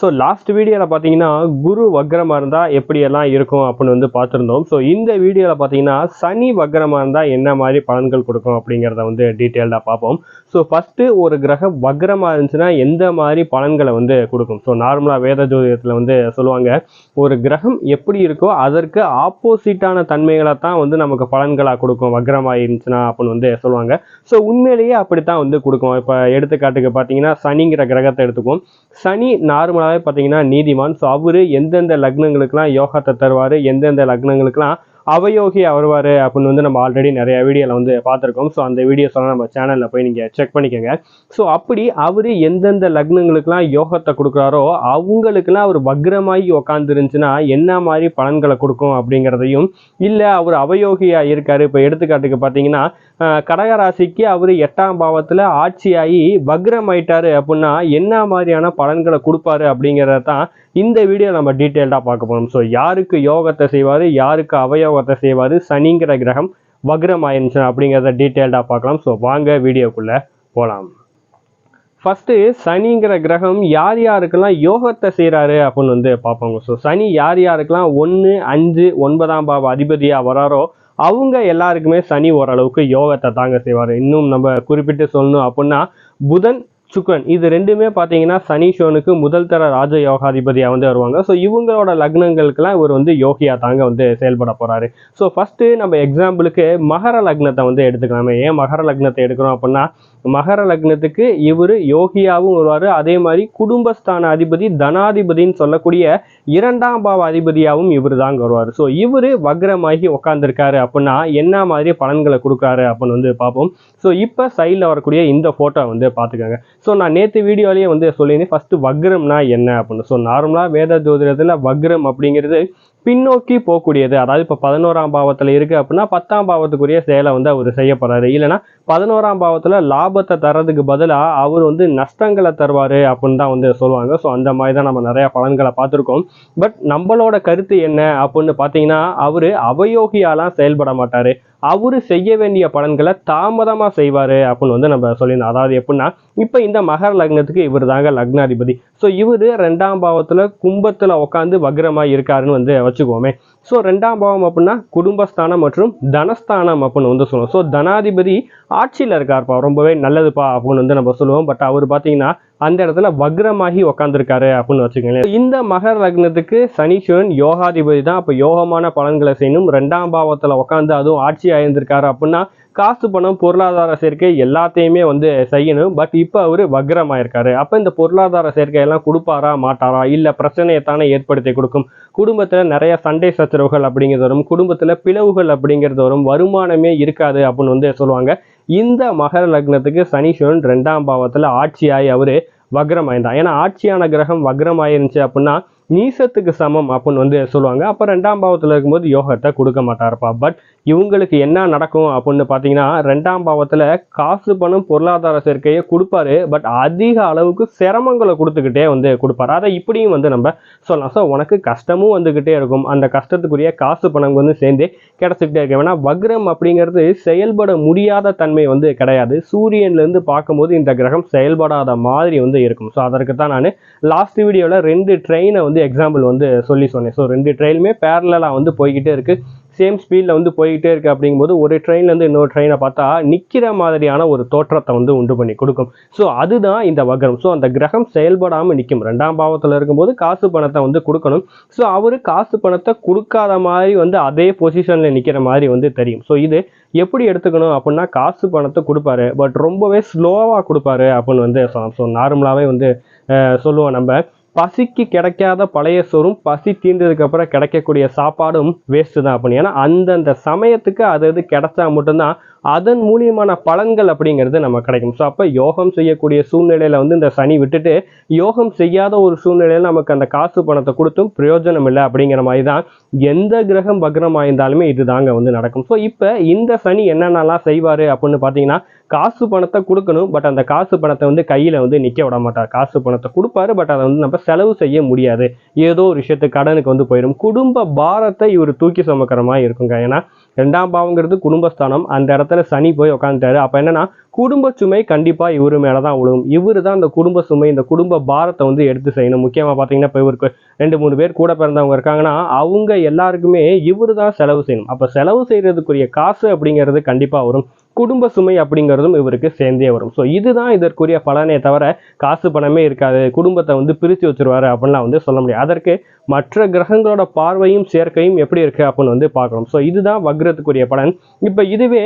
So last வீடியோவில் பார்த்தீங்கன்னா குரு வக்ரமாக இருந்தால் எப்படியெல்லாம் இருக்கும் அப்படின்னு வந்து பார்த்துருந்தோம். ஸோ இந்த வீடியோவில் பார்த்தீங்கன்னா சனி வக்ரமாக இருந்தால் என்ன மாதிரி பலன்கள் கொடுக்கும் அப்படிங்கிறத வந்து டீட்டெயில்டாக பார்ப்போம். ஸோ ஃபஸ்ட்டு ஒரு கிரகம் வக்ரமாக இருந்துச்சுன்னா எந்த மாதிரி பலன்களை வந்து கொடுக்கும்? ஸோ நார்மலாக வேத ஜோதிடத்தில் வந்து சொல்லுவாங்க ஒரு கிரகம் எப்படி இருக்கோ அதற்கு ஆப்போசிட்டான தன்மைகளை தான் வந்து நமக்கு பலன்களாக கொடுக்கும். வக்ரமாக இருந்துச்சுன்னா அப்படின்னு வந்து சொல்லுவாங்க. ஸோ உண்மையிலேயே அப்படித்தான் வந்து கொடுக்கும். இப்போ எடுத்துக்காட்டுக்கு பார்த்தீங்கன்னா சனிங்கிற கிரகத்தை எடுத்துக்குவோம். சனி நார்மலாக நார்மலாகவே பார்த்தீங்கன்னா நீதிமான் ஸோ அவர் எந்தெந்த லக்னங்களுக்கெல்லாம் யோகத்தை தருவார் எந்தெந்த லக்னங்களுக்கெல்லாம் அவயோகியா வருவார் அப்படின்னு வந்து நம்ம ஆல்ரெடி நிறைய வீடியோவில் வந்து பார்த்துருக்கோம். ஸோ அந்த வீடியோஸ்லாம் நம்ம சேனலில் போய் நீங்கள் செக் பண்ணிக்கோங்க. ஸோ அப்படி அவர் எந்தெந்த லக்னங்களுக்கெல்லாம் யோகத்தை கொடுக்குறாரோ அவங்களுக்கெல்லாம் அவர் வக்ரமாகி உக்காந்துருந்துச்சுன்னா என்ன மாதிரி பலன்களை கொடுக்கும் அப்படிங்கிறதையும் இல்லை அவர் அவயோகியா இருக்கார். இப்போ எடுத்துக்காட்டுக்கு பார்த்தீங்கன்னா கடகராசிக்கு அவர் எட்டாம் பாவத்தில் ஆட்சியாகி வக்ரம் ஆயிட்டாரு அப்படின்னா என்ன மாதிரியான பலன்களை கொடுப்பாரு அப்படிங்கிறத தான் இந்த வீடியோ நம்ம டீட்டெயில்டாக பார்க்க போகிறோம் ஸோ யாருக்கு யோகத்தை செய்வார் யாருக்கு அவயோக ஒருத்தர் செய்வார். சனிங்கிற கிரகம் வக்ரம் ஆயிருந்துச்சு அப்படிங்கிறத டீட்டெயில்டாக பார்க்கலாம். ஸோ வாங்க வீடியோக்குள்ளே போகலாம் ஃபஸ்ட்டு சனிங்கிற கிரகம் யார் யாருக்கெல்லாம் யோகத்தை செய்கிறாரு அப்படின்னு வந்து பார்ப்பாங்க. ஸோ சனி யார் யாருக்கெல்லாம் ஒன்று அஞ்சு ஒன்பதாம் பாவ அதிபதியாக வராரோ அவங்க எல்லாருக்குமே சனி ஓரளவுக்கு யோகத்தை தாங்க செய்வார். இன்னும் நம்ம குறிப்பிட்டு சொல்லணும் அப்படின்னா புதன் சுக்ரன். இது ரெண்டுமே பார்த்தீங்கன்னா சனீஸ்வரனுக்கு முதல் தர ராஜ யோகாதிபதியாக வந்து வருவாங்க. ஸோ இவங்களோட லக்னங்களுக்கெல்லாம் இவர் வந்து யோகியா தாங்க வந்து செயல்பட போகிறாரு ஸோ ஃபஸ்ட்டு நம்ம எக்ஸாம்பிளுக்கு மகர லக்னத்தை வந்து எடுத்துக்கலாமே. ஏன் மகர லக்னத்தை எடுக்கிறோம் அப்படின்னா மகர லக்னத்துக்கு இவர் யோகியாவும் வருவார். அதே மாதிரி குடும்பஸ்தான அதிபதி தனாதிபதின்னு சொல்லக்கூடிய இரண்டாம் பாவ அதிபதியாகவும் இவர் தாங்க வருவார். ஸோ இவர் வக்ரமாகி உட்காந்துருக்காரு அப்படின்னா என்ன மாதிரி பலன்களை கொடுக்குறாரு அப்படின்னு வந்து பார்ப்போம். ஸோ இப்போ சைடில் வரக்கூடிய இந்த ஃபோட்டோ வந்து பார்த்துக்கோங்க. ஸோ நான் நேற்று வீடியோலேயே வந்து சொல்லியிருந்தேன் ஃபஸ்ட்டு வக்ரம்னா என்ன அப்படின்னு. ஸோ நார்மலாக வேத ஜோதிடத்தில் வக்ரம் அப்படிங்கிறது பின்னோக்கி போகக்கூடியது. அதாவது இப்போ பதினோராம் பாவத்தில் இருக்குது அப்படின்னா பத்தாம் பாவத்துக்குரிய செயலை வந்து அவர் செய்ய போகிறாரு இல்லைன்னா பதினோராம் பாவத்தில் லாபத்தை தரதுக்கு பதிலாக அவர் வந்து நஷ்டங்களை தருவார் அப்படின்னு தான் வந்து சொல்லுவாங்க. ஸோ அந்த மாதிரி தான் நம்ம நிறையா பலன்களை பார்த்துருக்கோம். பட் நம்மளோட கருத்து என்ன அப்படின்னு பார்த்தீங்கன்னா அவர் அவயோகியாலாம் செயல்பட மாட்டார். அவர் செய்ய வேண்டிய பலன்களை தாமதமாக செய்வார் அப்படின்னு வந்து நம்ம சொல்லியிருந்தோம். அதாவது எப்படின்னா இப்போ இந்த மகர லக்னத்துக்கு இவர் தாங்க லக்னாதிபதி. ஸோ இவர் ரெண்டாம் பாவத்தில் கும்பத்தில் உட்காந்து வக்ரமாக இருக்காருன்னு வந்து வச்சுக்கோமே. ஸோ ரெண்டாம் பாவம் அப்படின்னா குடும்பஸ்தானம் மற்றும் தனஸ்தானம் அப்படின்னு வந்து சொல்லுவோம். ஸோ தனாதிபதி ஆட்சியில் இருக்காருப்பா. ரொம்பவே நல்லதுப்பா அப்படின்னு வந்து நம்ம சொல்லுவோம். பட் அவர் பார்த்தீங்கன்னா அந்த இடத்துல வக்ரமாகி உக்காந்துருக்காரு அப்படின்னு வச்சுக்கோங்களேன். இந்த மகர லக்னத்துக்கு சனீஸ்வரன் யோகாதிபதி தான். அப்போ யோகமான பலன்களை செய்யணும். ரெண்டாம் பாவத்தில் உட்காந்து அதுவும் ஆட்சி ஆயிருந்திருக்காரு அப்படின்னா காசு பணம் பொருளாதார சேர்க்கை எல்லாத்தையுமே வந்து செய்யணும். பட் இப்போ அவர் வக்ரமாயிருக்காரு. அப்போ இந்த பொருளாதார சேர்க்கையெல்லாம் கொடுப்பாரா மாட்டாரா? இல்லை பிரச்சனையை தானே ஏற்படுத்தி கொடுக்கும். குடும்பத்தில் நிறைய சண்டை சச்சரவுகள் அப்படிங்கிறது வரும் குடும்பத்தில் பிளவுகள் அப்படிங்கிறது வரும் வருமானமே இருக்காது அப்படின்னு வந்து சொல்லுவாங்க. இந்த மகர லக்னத்துக்கு சனீஸ்வரன் ரெண்டாம் பாவத்தில் ஆட்சியாகி அவர் வக்ரமாயிருந்தான் ஏன்னா ஆட்சியான கிரகம் வக்ரமாயிருந்துச்சு அப்படின்னா நீசத்துக்கு சமம் அப்படின்னு வந்து சொல்லுவாங்க. அப்போ ரெண்டாம் பாவத்தில் இருக்கும்போது யோகத்தை கொடுக்க மாட்டாருப்பா. பட் இவங்களுக்கு என்ன நடக்கும் அப்படின்னு பார்த்தீங்கன்னா ரெண்டாம் பாவத்தில் காசு பணம் பொருளாதார சேர்க்கையை கொடுப்பாரு. பட் அதிக அளவுக்கு சிரமங்களை கொடுத்துக்கிட்டே வந்து கொடுப்பாரு. அதை இப்படியும் வந்து நம்ம சொல்லலாம். ஸோ உனக்கு கஷ்டமும் வந்துக்கிட்டே இருக்கும். அந்த கஷ்டத்துக்குரிய காசு பணம் வந்து சேர்ந்து கிடச்சிக்கிட்டே இருக்கும் ஏன்னா வக்ரம் அப்படிங்கிறது செயல்பட முடியாத தன்மை வந்து கிடையாது. சூரியன்லேருந்து பார்க்கும்போது இந்த கிரகம் செயல்படாத மாதிரி வந்து இருக்கும். ஸோ அதற்கு தான் நான் லாஸ்ட் வீடியோவில் ரெண்டு ட்ரெயினை வந்து எக்ஸாம்பிள் வந்து சொல்லி சொன்னேன். ஸோ ரெண்டு ட்ரெயினுமே பேரலாக வந்து போய்கிட்டே இருக்குது சேம் ஸ்பீடில் வந்து போய்கிட்டே இருக்குது அப்படிங்கும்போது ஒரு ட்ரெயின்லேருந்து இன்னொரு ட்ரெயினை பார்த்தா நிற்கிற மாதிரியான ஒரு தோற்றத்தை வந்து உண்டு பண்ணி கொடுக்கும். ஸோ அதுதான் இந்த வக்ரம். ஸோ அந்த கிரகம் செயல்படாமல் நிற்கும் ரெண்டாம் பாவத்தில் இருக்கும்போது காசு பணத்தை வந்து கொடுக்கணும். ஸோ அவர் காசு பணத்தை கொடுக்காத மாதிரி வந்து அதே பொசிஷனில் நிற்கிற மாதிரி வந்து தெரியும். ஸோ இது எப்படி எடுத்துக்கணும் அப்படின்னா காசு பணத்தை கொடுப்பாரு. பட் ரொம்பவே ஸ்லோவாக கொடுப்பாரு அப்படின்னு வந்து சொல்லலாம் ஸோ நார்மலாகவே வந்து சொல்லுவோம் நம்ம. பசிக்கு கிடைக்காத பழைய சோறும் பசி தீர்ந்ததுக்கு அப்புறம் கிடைக்கக்கூடிய சாப்பாடும் வேஸ்ட்டு தான் அப்படின்னு ஏன்னா அந்தந்த சமயத்துக்கு அது அது கிடைச்சா மட்டும்தான் அதன் மூலியமான பலன்கள் அப்படிங்கிறது நம்ம கிடைக்கும். ஸோ அப்போ யோகம் செய்யக்கூடிய சூழ்நிலையில வந்து இந்த சனி விட்டுட்டு யோகம் செய்யாத ஒரு சூழ்நிலையில நமக்கு அந்த காசு பணத்தை கொடுத்தும் பிரயோஜனம் இல்லை அப்படிங்கிற மாதிரி தான் எந்த கிரகம் பக்ரம் ஆயிருந்தாலுமே இது இதுதாங்க வந்து நடக்கும். ஸோ இப்போ இந்த சனி என்னென்னலாம் செய்வார் அப்படின்னு பார்த்தீங்கன்னா காசு பணத்தை கொடுக்கணும் பட் அந்த காசு பணத்தை வந்து கையில் வந்து நிற்க விட மாட்டார். காசு பணத்தை கொடுப்பாரு பட் அதை வந்து நம்ம செலவு செய்ய முடியாது. ஏதோ ஒரு விஷயத்துக்கு கடனுக்கு வந்து போயிடும் குடும்ப பாரத்தை இவர் தூக்கி சுமக்கிற மாதிரி இருக்குங்க. ஏன்னா ரெண்டாம் பாவங்கிறது குடும்பஸ்தானம். அந்த இடத்துல சனி போய் உட்காந்துட்டாரு அப்போ என்னன்னா குடும்ப சுமை கண்டிப்பாக இவரு மேலே தான் விழுகும் இவர் தான் இந்த குடும்ப சுமை இந்த குடும்ப பாரத்தை வந்து எடுத்து செய்யணும். முக்கியமாக பார்த்தீங்கன்னா இப்போ இவருக்கு ரெண்டு மூணு பேர் கூட பிறந்தவங்க இருக்காங்கன்னா அவங்க எல்லாருக்குமே இவர் தான் செலவு செய்யணும். அப்போ செலவு செய்கிறதுக்குரிய காசு அப்படிங்கிறது கண்டிப்பாக வரும். குடும்ப சுமை அப்படிங்கிறதும் இவருக்கு சேர்ந்தே வரும். ஸோ இதுதான் இதற்குரிய பலனே தவிர காசு பணமே இருக்காது. குடும்பத்தை வந்து பிரித்து வச்சுருவாரு அப்படின்லாம் வந்து சொல்ல முடியாது. அதற்கு மற்ற கிரகங்களோட பார்வையும் சேர்க்கையும் எப்படி இருக்குது அப்படின்னு வந்து பார்க்கணும். ஸோ இதுதான் வக்ரத்துக்குரிய பலன். இப்போ இதுவே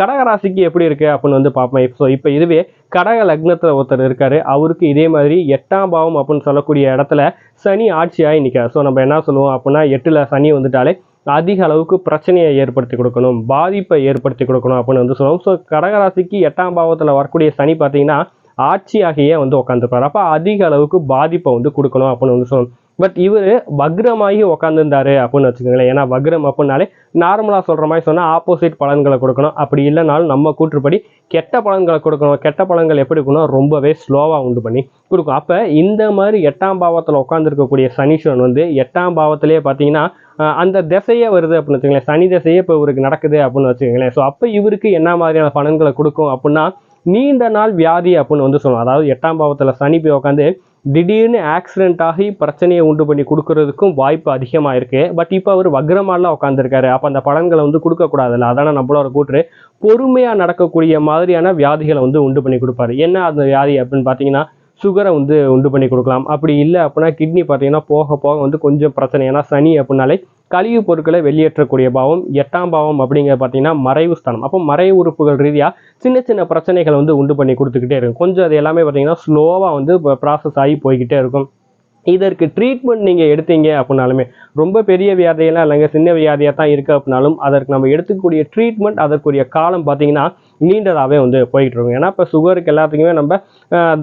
கடகராசிக்கு எப்படி இருக்குது அப்படின்னு வந்து பார்ப்போம். ஸோ இப்போ இதுவே கடக லக்னத்தில் ஒருத்தர் இருக்காரு. அவருக்கு இதே மாதிரி எட்டாம் பாவம் அப்படின்னு சொல்லக்கூடிய இடத்துல சனி ஆட்சியாகி நிற்காது ஸோ நம்ம என்ன சொல்லுவோம் அப்படின்னா எட்டில் சனி வந்துட்டாலே அதிக அளவுக்கு பிரச்சனையை ஏற்படுத்தி கொடுக்கணும் பாதிப்பை ஏற்படுத்தி கொடுக்கணும் அப்படின்னு வந்து சொல்லுவோம் ஸோ கடகராசிக்கு எட்டாம் பாவத்தில் வரக்கூடிய சனி பார்த்தீங்கன்னா ஆட்சியாகியே வந்து உட்காந்துருப்பார் அப்போ அதிக அளவுக்கு பாதிப்பை வந்து கொடுக்கணும் அப்படின்னு வந்து சொல்லணும். பட் இவர் வக்ரமாகி உட்காந்துருந்தாரு அப்படின்னு வச்சுக்கோங்களேன். ஏன்னா வக்ரம் அப்படின்னாலே நார்மலாக சொல்கிற மாதிரி சொன்னால் ஆப்போசிட் பலன்களை கொடுக்கணும். அப்படி இல்லைனாலும் நம்ம கூற்றுப்படி கெட்ட பலன்களை கொடுக்கணும். கெட்ட பலன்கள் எப்படி இருக்கணும் ரொம்பவே ஸ்லோவாக உண்டு பண்ணி கொடுக்கும். அப்போ இந்த மாதிரி எட்டாம் பாவத்தில் உட்காந்துருக்கக்கூடிய சனீஸ்வரன் வந்து எட்டாம் பாவத்திலேயே பார்த்தீங்கன்னா அந்த திசையே வருது அப்படின்னு வச்சுக்கோங்களேன். சனி திசையே இப்போ இவருக்கு நடக்குது அப்படின்னு வச்சுக்கோங்களேன். ஸோ அப்போ இவருக்கு என்ன மாதிரியான பலன்களை கொடுக்கும் அப்படின்னா நீண்ட நாள் வியாதி அப்படின்னு வந்து சொல்லணும் அதாவது எட்டாம் பாவத்தில் சனி போய் உட்காந்து திடீர்னு ஆக்சிடென்ட் ஆகி பிரச்சனையை உண்டு பண்ணி கொடுக்கறதுக்கும் வாய்ப்பு அதிகமாக இருக்குது பட் இப்போ அவர் வக்ரமாலாம் உட்காந்துருக்காரு அப்போ அந்த பலன்களை வந்து கொடுக்கக்கூடாதுல்ல அதான நம்மளோட கூற்று. பொறுமையாக நடக்கக்கூடிய மாதிரியான வியாதிகளை வந்து உண்டு பண்ணி கொடுப்பாரு. என்ன அந்த வியாதி அப்படின்னு பார்த்தீங்கன்னா சுகரை வந்து உண்டு பண்ணி கொடுக்கலாம். அப்படி இல்லை அப்படின்னா கிட்னி பார்த்தீங்கன்னா போக போக வந்து கொஞ்சம் பிரச்சனை. ஏன்னா சனி அப்படின்னாலே கழிவுப் பொருட்களை வெளியேற்றக்கூடிய பாவம் எட்டாம் பாவம் அப்படிங்கிறது பார்த்தீங்கன்னா மறைவு ஸ்தானம். அப்போ மறைவு உறுப்புகள் ரீதியாக சின்ன சின்ன பிரச்சனைகளை வந்து உண்டு பண்ணி கொடுத்துக்கிட்டே இருக்கும். கொஞ்சம் அது எல்லாமே பார்த்தீங்கன்னா ஸ்லோவாக வந்து ப்ராசஸ் ஆகி போய்கிட்டே இருக்கும். இதற்கு ட்ரீட்மெண்ட் நீங்கள் எடுத்தீங்க அப்படின்னாலுமே ரொம்ப பெரிய வியாதியெல்லாம் இல்லைங்க. சின்ன வியாதியாக தான் இருக்குது அப்படின்னாலும் அதற்கு நம்ம எடுத்துக்கக்கூடிய ட்ரீட்மெண்ட் அதற்குரிய காலம் பார்த்தீங்கன்னா நீண்டதாகவே வந்து போய்கிட்டு இருக்கும். ஏன்னா இப்போ சுகருக்கு எல்லாத்துக்குமே நம்ம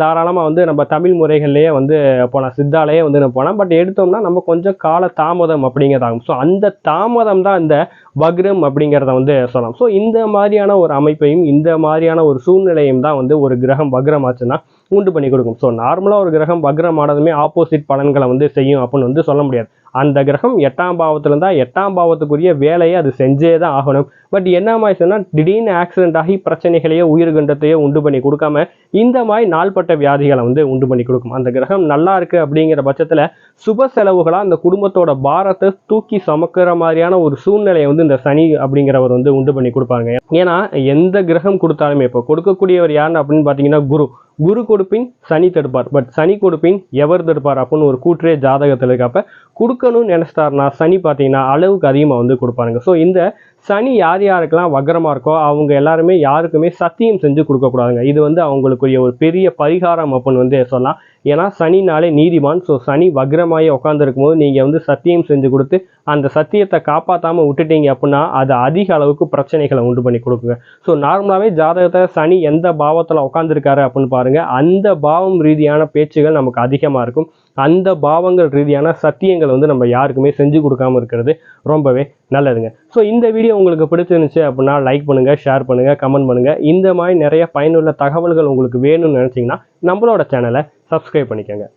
தாராளமாக வந்து நம்ம தமிழ் முறைகள்லேயே வந்து போகலாம் சித்தாலேயே வந்து நம்ம போகலாம் பட் எடுத்தோம்னா நம்ம கொஞ்சம் கால தாமதம் அப்படிங்கிறதாகும். ஸோ அந்த தாமதம் தான் இந்த வக்ரம் அப்படிங்கிறத வந்து சொல்லலாம். ஸோ இந்த மாதிரியான ஒரு அமைப்பையும் இந்த மாதிரியான ஒரு சூழ்நிலையும் தான் வந்து ஒரு கிரகம் வக்ரம் ஆச்சுன்னா உண்டு பண்ணி கொடுக்கும். ஸோ நார்மலாக ஒரு கிரகம் வக்ரம் ஆனதுமே ஆப்போசிட் பலன்களை வந்து செய்யும் அப்படின்னு வந்து சொல்ல முடியாது. அந்த கிரகம் எட்டாம் பாவத்தில் இருந்தால் எட்டாம் பாவத்துக்குரிய வேலையை அது செஞ்சே தான் ஆகணும். பட் என்ன ஆயிடுச்சுன்னா திடீர்னு ஆக்சிடென்ட் ஆகி பிரச்சனைகளையோ உயிர்கண்டத்தையோ உண்டு பண்ணி கொடுக்காம இந்த மாதிரி நாள்பட்ட வியாதிகளை வந்து உண்டு பண்ணி கொடுக்கும். அந்த கிரகம் நல்லா இருக்கு அப்படிங்கிற பட்சத்தில் சுப செலவுகளாக அந்த குடும்பத்தோட பாரத்தை தூக்கி சுமக்கிற மாதிரியான ஒரு சூழ்நிலையை வந்து இந்த சனி அப்படிங்கிறவர் வந்து உண்டு பண்ணி கொடுப்பாங்க. ஏன்னா எந்த கிரகம் கொடுத்தாலுமே இப்போ கொடுக்கக்கூடியவர் யாருன்னு அப்படின்னு பார்த்தீங்கன்னா குரு. குரு கொடுப்பின் சனி தடுப்பார். பட் சனி கொடுப்பின் எவர் தடுப்பார் அப்படின்னு ஒரு கூற்றே ஜாதகத்தில் இருக்கப்ப கொடுக்கணும்னு நினைச்சிட்டாருன்னா சனி பார்த்தீங்கன்னா அளவுக்கு அதிகமாக வந்து கொடுப்பாருங்க. ஸோ இந்த சனி யார் யாருக்கெல்லாம் வக்ரமாக இருக்கோ அவங்க எல்லாருமே யாருக்குமே சத்தியம் செஞ்சு கொடுக்கக்கூடாதுங்க. இது வந்து அவங்களுக்குரிய ஒரு பெரிய பரிகாரம் அப்படின்னு வந்து சொல்லலாம். ஏன்னா சனினாலே நீதிமான். ஸோ சனி வக்ரமாயி உட்காந்துருக்கும் போது நீங்கள் வந்து சத்தியம் செஞ்சு கொடுத்து அந்த சத்தியத்தை காப்பாற்றாமல் விட்டுட்டீங்க அப்படின்னா அது அதிக அளவுக்கு பிரச்சனைகளை உண்டு பண்ணி கொடுக்குங்க. ஸோ நார்மலாகவே ஜாதகத்தை சனி எந்த பாவத்தில் உட்காந்துருக்காரு அப்படின்னு பாருங்கள் அந்த பாவம் ரீதியான பேச்சுகள் நமக்கு அதிகமாக இருக்கும். அந்த பாவங்கள் ரீதியான சத்தியங்கள் வந்து நம்ம யாருக்குமே செஞ்சு கொடுக்காம இருக்கிறது ரொம்பவே நல்லதுங்க. ஸோ இந்த வீடியோ உங்களுக்கு பிடிச்சிருந்துச்சு அப்படின்னா லைக் பண்ணுங்கள் ஷேர் பண்ணுங்கள் கமெண்ட் பண்ணுங்க. இந்த மாதிரி நிறைய பயனுள்ள தகவல்கள் உங்களுக்கு வேணும்னு நினச்சிங்கன்னா நம்மளோட சேனலை சப்ஸ்கிரைப் பண்ணிக்கோங்க.